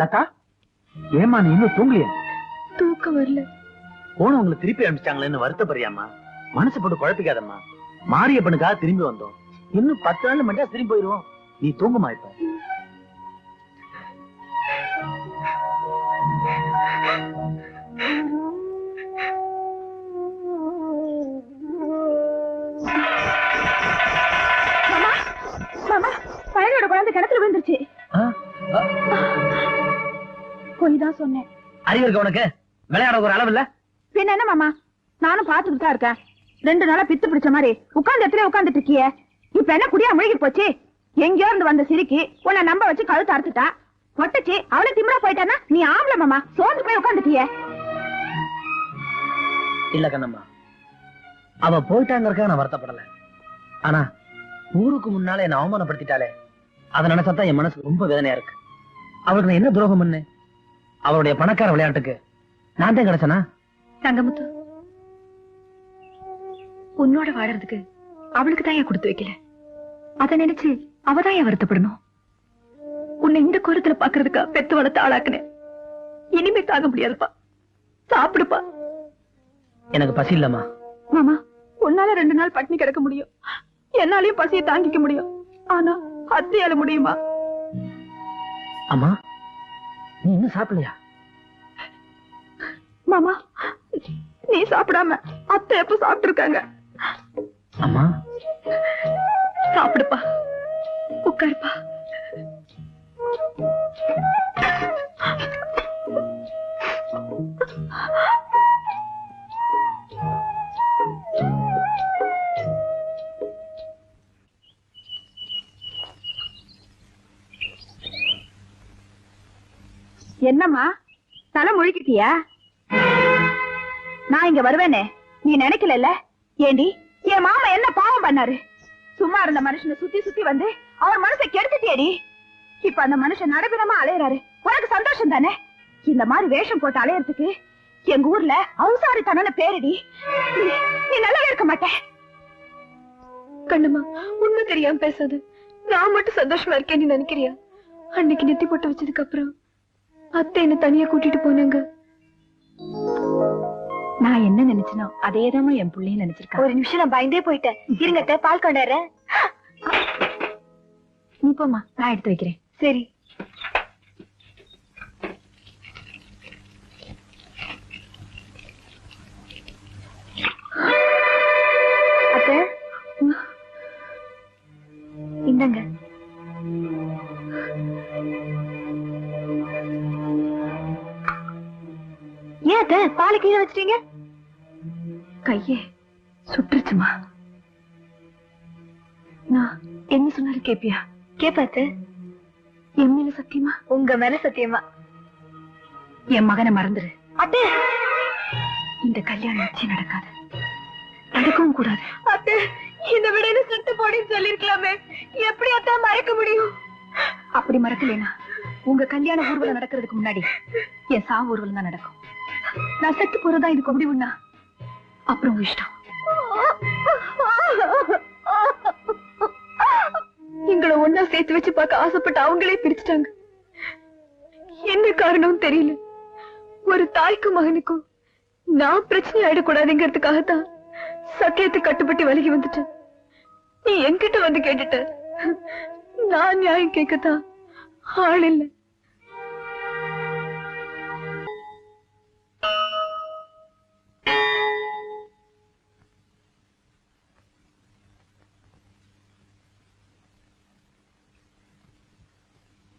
லதா ஏமா நீ இன்னும் தூங்கலையா? தூக்கம் வரல. போனவங்களை திருப்பி அனுப்பிச்சிட்டாங்களேன்னு வருத்தப்படுறியாம்மா? மனசு போட்டு குழப்பிக்காதம்மா. மாரியப்பனுக்காக திரும்பி வந்தோம். இன்னும் பத்து நாள் மட்டும் திரும்பி போயிருவோம். நீ தூங்குமா இப்ப? போய் தான் சொன்னேன். அறிவு இருக்க உனக்கு? விளையாட ஒரு அளவு இல்ல? பின்ன என்ன மாமா? நானும் பாத்துக்கிட்டு தான் இருக்கேன். ரெண்டு நாளா பித்து பிடிச்ச மாதிரி. உட்கார்ந்த இடத்துல உட்கார்ந்துட்டு இருக்கியே. இப்ப என்ன குடியா முழுகி போச்சு? எங்கேயோ இருந்து வந்த சிரிக்கி உன்னை நம்ப வச்சு கழுத்து அறுத்துட்டா. பொட்டச்சு அவளை திமிரா போயிட்டானா நீ ஆம்பளை மாமா. சோர்ந்து போய் உட்காந்துட்டியே இல்ல கண்ணம்மா. அவ போயிட்டாங்கறதுக்காக நான் வருத்தப்படல. ஆனா ஊருக்கு முன்னால என்ன அவமானப்படுத்திட்டாலே அதை நினைச்சாதான் என் மனசு ரொம்ப வேதனையா இருக்கு. அவளுக்கு நான் என்ன துரோகம் பண்ணேன்? அவளுடைய பணக்கார விளையாட்டுக்கு நான் தான் கிடைச்சனா? தங்கமுத்து உன்னோட வாழறதுக்கு அவளுக்கு தான் கொடுத்து வைக்கல? அத நினைச்சு அவதான் ஏன் வருத்தப்படணும்? உன்னை இந்த கோரத்துல பாக்குறதுக்கா பெத்து வளர்த்து ஆளாக்குனேன். இனிமே தாங்க முடியாதுப்பா. சாப்பிடுப்பா. எனக்கு பசி இல்லம்மா. மாமா உன்னால ரெண்டு நாள் பட்டினி கிடக்க முடியும். என்னாலயும் பசியை தாங்கிக்க முடியும். ஆனா அத்தையால முடியுமா? அம்மா நீ இன்னும் சாப்பிடலையா? மாமா நீ சாப்பிடாம அத்தை எப்ப சாப்பிட்டு இருக்காங்க அம்மா. சாப்பிடுப்பா உட்காருப்பா. என்னம்மா? தலை முழுக்கிட்டியா? நான் இங்க வருவேனே. நீ நினைக்கல ஏண்டி என் மாமா என்ன பாவம் பண்ணாரு? சும்மா இருந்த மனுஷனை சுத்தி சுத்தி வந்து அவர் மனசை கெடுத்துட்டியடி. இப்ப அந்த மனுஷன் நடுவிடமா அலையறாரு. உனக்கு சந்தோஷம் தானே? இந்த மாதிரி வேஷம் போட்டு அலையறதுக்கு எங்க ஊர்ல அவுசாரி தனன பேருடி. நீ- நீ நல்லாவே இருக்க மாட்டேன் கண்ணுமா உண்மை தெரியாம பேசாது. நான் மட்டும் சந்தோஷமா இருக்கேன்னு நீ நினைக்கிறியா? அன்னைக்கு நெத்தி போட்டு வச்சதுக்கு அப்புறம் அத்தை என்ன தனியா கூட்டிட்டு போனாங்க. நான் என்ன நினைச்சனோ அதேதான் என் புள்ளையும் நினைச்சிருக்கா ஒரு நிமிஷம் நான் பயந்தே போயிட்டேன். இருங்க அத்தை, பால் கொண்டாடுறேன். நீ போம்மா நான் எடுத்து வைக்கிறேன். சரி. ஏன் அத்தை பாலை கீழே வச்சிட்டீங்க? கையே சுட்டுருச்சுமா. நான் என்ன சொன்னாலும் கேப்பியா? கேப்பாத்து என் மேல சத்தியமா? உங்க மேல சத்தியமா? என் மகனை மறந்துரு. அத்தை. இந்த கல்யாணம் நிச்சயம் நடக்காது. நடக்கவும் கூடாது. அத்தை இந்த விடையில சுட்டு போடின்னு சொல்லிருக்கலாமே எப்படி அத்தை மறக்க முடியும்? அப்படி மறக்கலைனா உங்க கல்யாண ஊர்வலம் நடக்கிறதுக்கு முன்னாடி என் சாவு ஊர்வலம் தான் நடக்கும். நான் செத்து போறதா இதுக்கு முடிவுன்னா அப்புறம் இஷ்டம். எங்களை ஒன்னா சேர்த்து வச்சு பார்க்க ஆசைப்பட்டு அவங்களே பிரிச்சுட்டாங்க. என்ன காரணம் தெரியல. ஒரு தாய்க்கும் மகனுக்கும் நான் பிரச்சனை ஆயிடக்கூடாதுங்கிறதுக்காகத்தான் சத்தியத்தை கட்டுப்பட்டு விலகி வந்துட்டேன். நீ என்கிட்ட வந்து கேட்டுட்ட. நான் நியாயம் கேட்கத்தான் ஆள் இல்லை.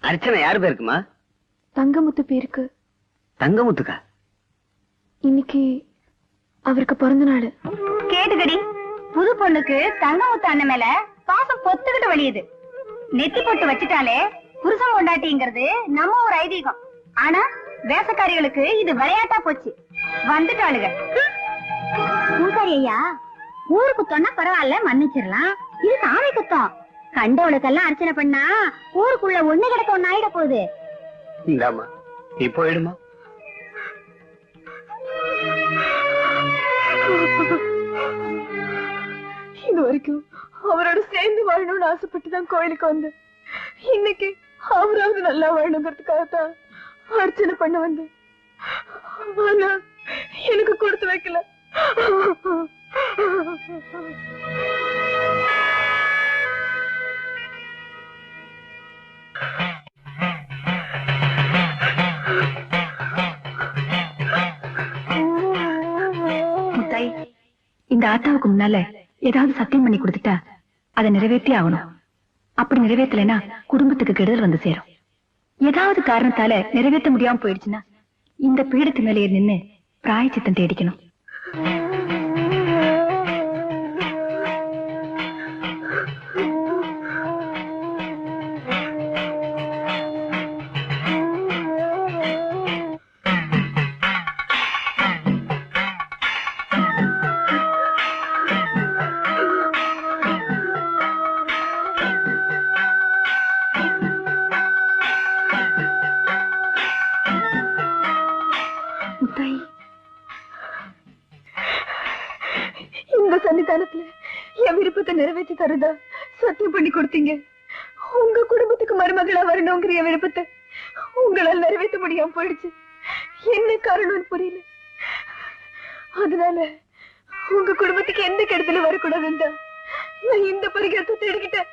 அர்ச்சனை யாரு பேருக்குமா? தங்கமுத்து பேருக்கு. தங்கமுத்துக்கா? இன்னைக்கு அவருக்கு பிறந்த நாள். கேட்டுக்கடி. புது பொண்ணுக்கு தங்கமுத்து அண்ணன் மேல பாசம் பொத்துக்கிட்டு வழியுது. நெத்தி போட்டு வச்சுட்டாலே புருஷன் கொண்டாட்டிங்கிறது நம்ம ஒரு ஐதீகம். ஆனா வேசக்காரிகளுக்கு இது விளையாட்டா போச்சு. வந்துட்டாளுங்க பூசாரி ஐயா. ஊரு குத்தம்னா பரவாயில்ல மன்னிச்சிடலாம். இது சாமி குத்தம் கண்டவளுக்கெல்லாம் அர்ச்சனை பண்ணா ஊருக்குள்ள ஒண்ணு கிடக்க ஒண்ணு ஆயிட போகுது. இந்தாமா நீ போயிடுமா? இது வரைக்கும் அவரோட சேர்ந்து வாழணும்னு ஆசைப்பட்டு தான் கோயிலுக்கு வந்தேன். இன்னைக்கு அவராவது நல்லா வாழணுங்கிறதுக்காக தான் அர்ச்சனை பண்ண வந்தேன். ஆனா எனக்கு கொடுத்து வைக்கல. இந்த ஆத்தாவுக்கு முன்னால ஏதாவது சத்தியம் பண்ணி கொடுத்துட்டா அதை நிறைவேற்றி ஆகணும். அப்படி நிறைவேற்றலைன்னா குடும்பத்துக்கு கெடுதல் வந்து சேரும். ஏதாவது காரணத்தால நிறைவேற்ற முடியாம போயிடுச்சுன்னா இந்த பீடத்து மேலேயே நின்னு பிராயச்சித்தம் தேடிக்கணும். சன்னிதானத்துல என் விருப்பத்தை நிறைவேற்றி தருதா? சத்தியம் பண்ணி கொடுத்தீங்க. உங்க குடும்பத்துக்கு மருமகளா வரணுங்கிற என் விருப்பத்தை உங்களால் நிறைவேற்ற முடியாம போயிடுச்சு. என்ன காரணம் புரியல. அதனால உங்க குடும்பத்துக்கு எந்த கெடுதலும் வரக்கூடாதுன்னு நான் இந்த பரிகாரத்தை தேடிக்கிட்டேன்.